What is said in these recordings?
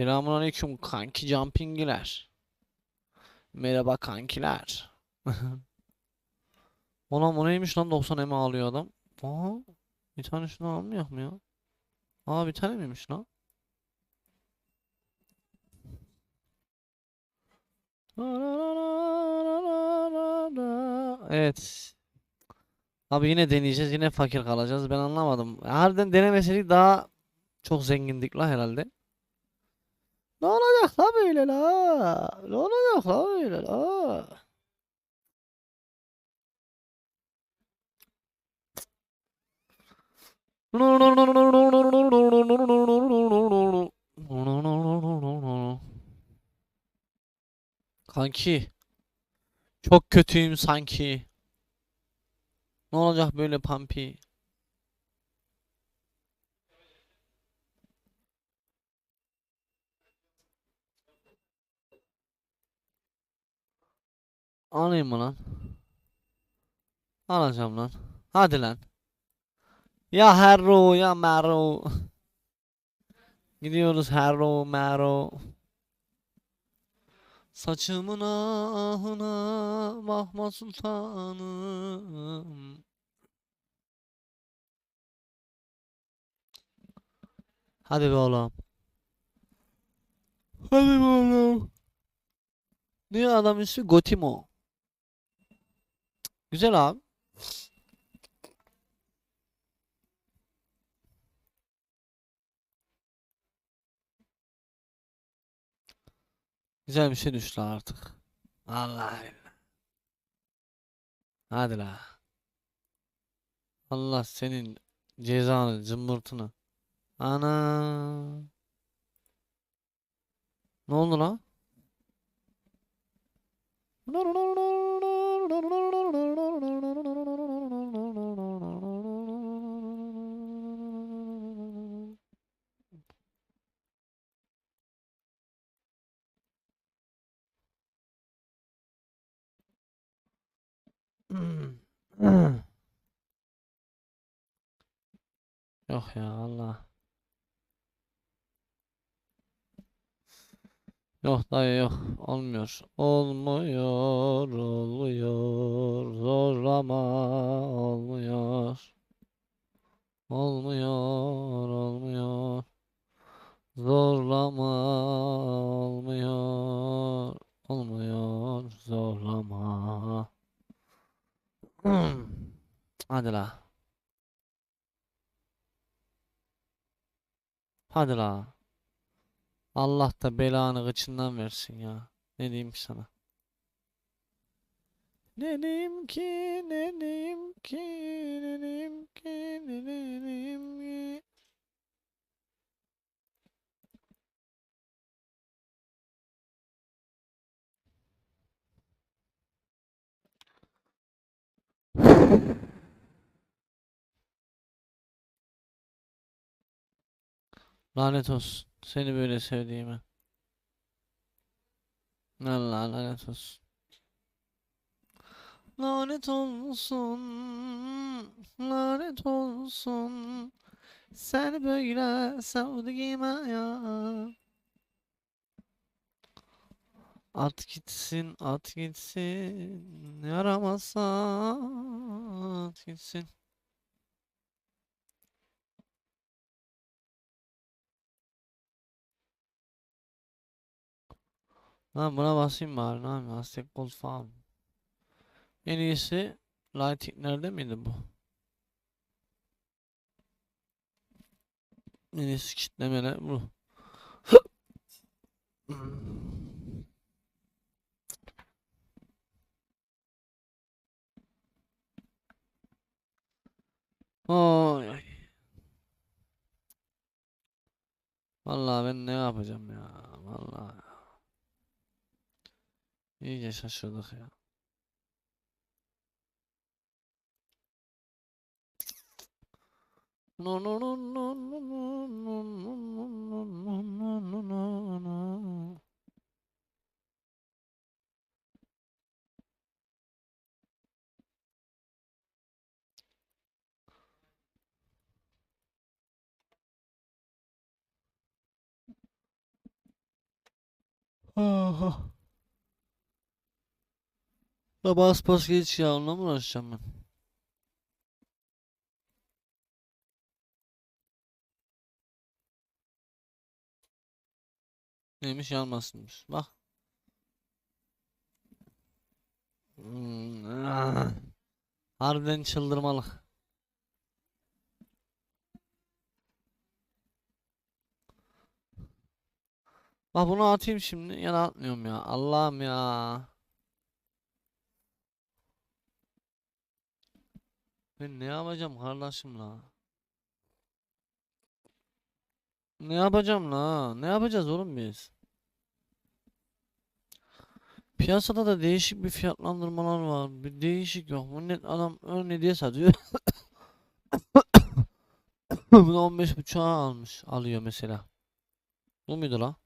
Selamünaleyküm kanki jumpingiler. Merhaba kankiler. Ulan o neymiş lan 90 eme alıyor adam. Aa, bir tane şunu almıyor mu ya? Aa bir tane miymiş lan? Evet. Abi yine deneyeceğiz. Yine fakir kalacağız. Ben anlamadım. Harbiden denemeseydik daha çok zengindik la herhalde. Ne olacak la böyle la? Ne olacak la böyle la? Kanki çok kötüyüm sanki. Ne olacak böyle Pampi? Alayım mı lan? Alacağım lan. Hadi lan. Ya Harrow ya Marrow. Gidiyoruz Harrow Marrow. Saçımın ahına bakma sultanım. Hadi be oğlum. Hadi be oğlum. Niye adam ismi Gotimo? Güzel abi. Güzel bir şey düştü artık. Allah Allah. Hadi la. Allah senin cezanı, cımbırtını. Ana. Ne oldu lan? Yok ya Allah. Yok dayı yok. Olmuyor. Olmuyor, olmuyor. Zorlama olmuyor. Olmuyor, olmuyor. Zorlama olmuyor. Olmuyor, zorlama. Hadi la. Hadi la. Allah da belanı gıçından versin ya. Ne diyeyim ki sana? Ne diyeyim ki, ne diyeyim ki, Lanet olsun. Seni böyle sevdiğime. Allah lanet olsun. Lanet olsun. Lanet olsun. Seni böyle sevdiğime ya. At gitsin, at gitsin. Yaramazsa at gitsin. Lan buna basayım bari ne yapayım Aztek Gold Farm. En iyisi Lighting nerede miydi bu? En iyisi kitlemele bu. Oy ay. Vallahi ben ne yapacağım ya? Vallahi. İyice şaşırdık ya. No no no no no no no no no no no no no Ya bas bas geç ya onunla mı uğraşacağım ben? Neymiş yanmasınmış. Bak. Hmm. Harbiden çıldırmalık. Bak bunu atayım şimdi ya atmıyorum ya. Allah'ım ya. Ben ne yapacağım kardeşim la? Ne yapacağım la? Ne yapacağız oğlum biz? Piyasada da değişik bir fiyatlandırmalar var. Bir değişik yok. Net adam örneği diye satıyor. Bunu 15 buçuğa almış. Alıyor mesela. Bu muydu la?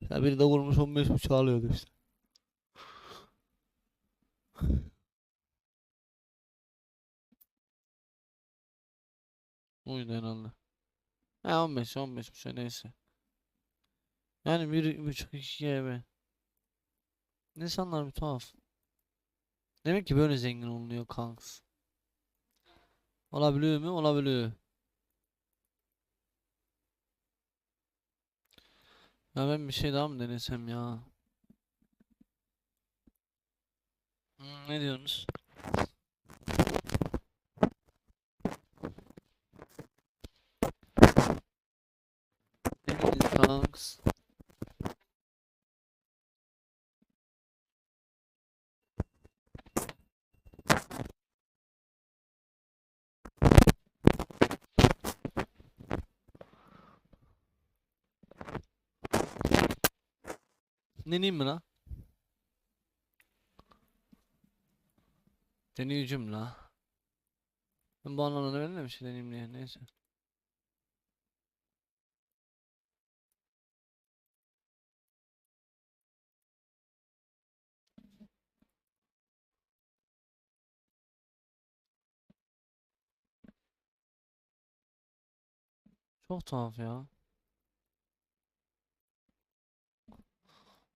Ya biri de vurmuş 15 buçuğa alıyordu işte. Buydu herhalde. He 15 15 buçuğa neyse. Yani 1 buçuk 2 GB. İnsanlar bir tuhaf. Demek ki böyle zengin olunuyor kanks. Olabiliyor mu? Olabiliyor. Ya ben bir şey daha mı denesem ya? Hmm, ne diyorsunuz? Kanks. Deneyeyim mi la? Deneyeceğim la. Ben bu anlamda de bir deneyeyim diye. Neyse. Çok tuhaf ya.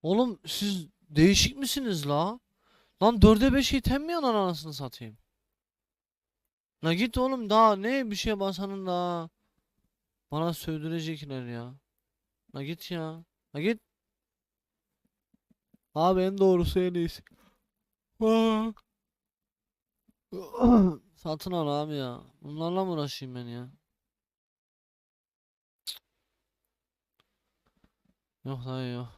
Oğlum siz değişik misiniz la? Lan 4'e 5 item mi yanar anasını satayım? La git oğlum daha ne bir şeye basanın daha. Bana sövdürecekler ya. La git ya. La git. Abi en doğrusu en iyisi. Satın al abi ya. Bunlarla mı uğraşayım ben ya? Yok hayır yok.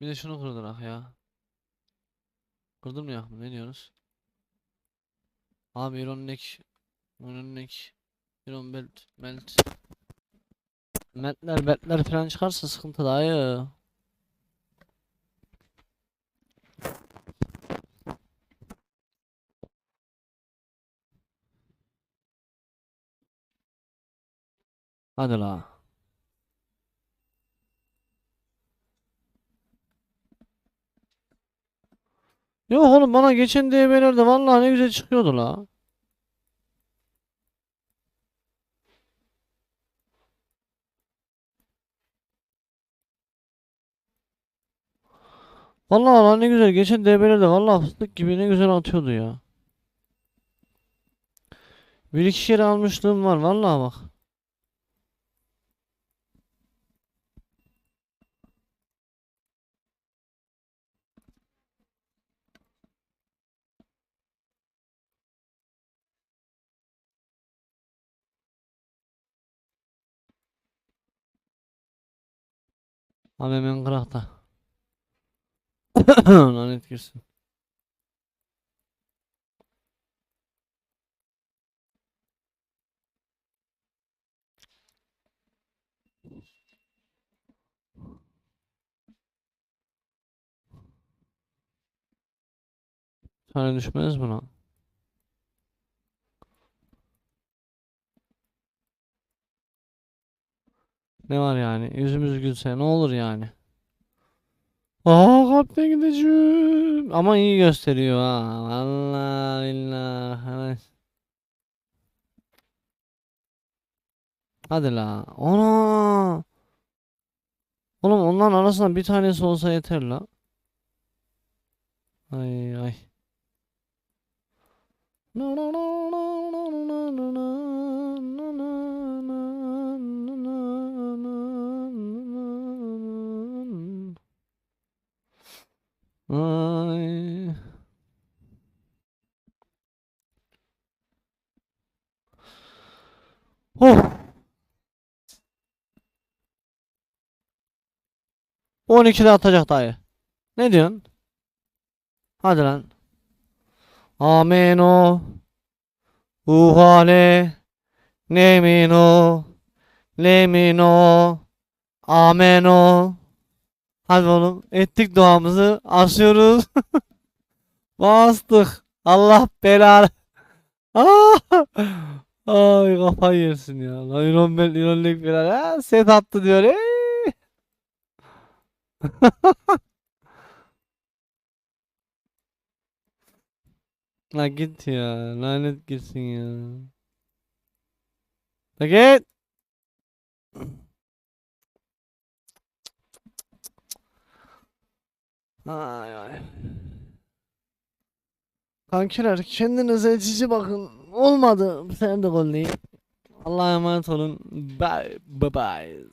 Bir de şunu kırdırak ya. Kırdım mı ya? Ne diyorsunuz? Abi Iron Neck. Iron Neck. Iron Belt. Belt. Metler betler falan çıkarsa sıkıntı dayı. Hadi la. Yok oğlum bana geçen DB'lerde vallahi ne güzel çıkıyordu la. Vallahi lan ne güzel geçen DB'lerde vallahi fıstık gibi ne güzel atıyordu ya. Bir iki kere almışlığım var vallahi bak. Abi hemen kırakta. Lanet girsin. Tane düşmez buna. Ne var yani? Yüzümüz gülse ne olur yani? Aa kalpten gideceğim. Ama iyi gösteriyor ha. Allah billah. Hadi la. Ana. Oğlum onların arasında bir tanesi olsa yeter la. Ay ay. Na na na 12'de atacak dayı. Ne diyorsun? Hadi lan. Ameno. Uhane. Nemino. Lemino. Ameno. Hadi oğlum. Ettik duamızı. Asıyoruz. Bastık. Allah belanı. Ay kafayı yersin ya. Lan Iron Man, Iron Leg falan. Ha, set attı diyor. Ey! La git ya. Lanet gitsin ya. La git. Ay ay. Kankiler kendinize cici bakın. Olmadı. Sen de golleyin. Allah'a emanet olun. Bye bye. bye.